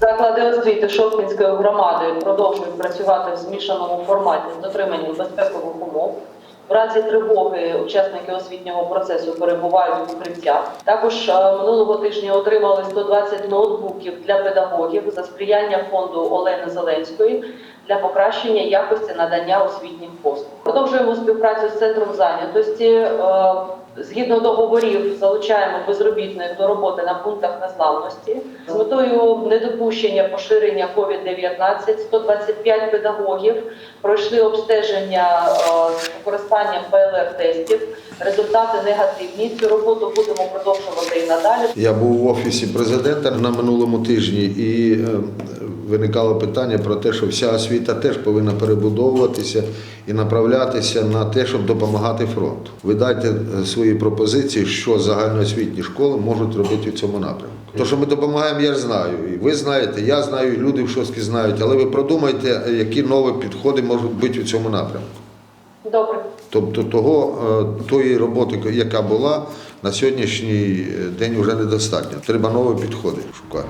Заклади освіти Шовкінської громади продовжують працювати в змішаному форматі з дотриманням безпекових умов. В разі тривоги учасники освітнього процесу перебувають в укриттях. Також е, минулого тижня отримали 120 ноутбуків для педагогів за сприяння фонду Олени Зеленської для покращення якості надання освітніх послуг. Продовжуємо співпрацю з центром зайнятості. Е, Згідно договорів залучаємо безробітних до роботи на пунктах незламності з метою недопущення поширення COVID-19 125 педагогів пройшли обстеження е, з використанням ПЛР-тестів. Результати негативні. Цю роботу будемо продовжувати і надалі. Я був в офісі президента на минулому тижні і е, виникало питання про те, що вся освіта теж повинна перебудовуватися і направлятися на те, щоб допомагати фронту. Ви дайте е, свої пропозиції, що загальноосвітні школи можуть робити в цьому напрямку. То, що ми допомагаємо, я знаю. І ви знаєте, я знаю, і люди в Шостці знають, але ви продумайте, е, які нові підходи можуть бути у цьому напрямку. Добре. Тобто того, е, тої роботи, яка була, на сьогоднішній день вже недостатньо. Треба нові підходи шукати.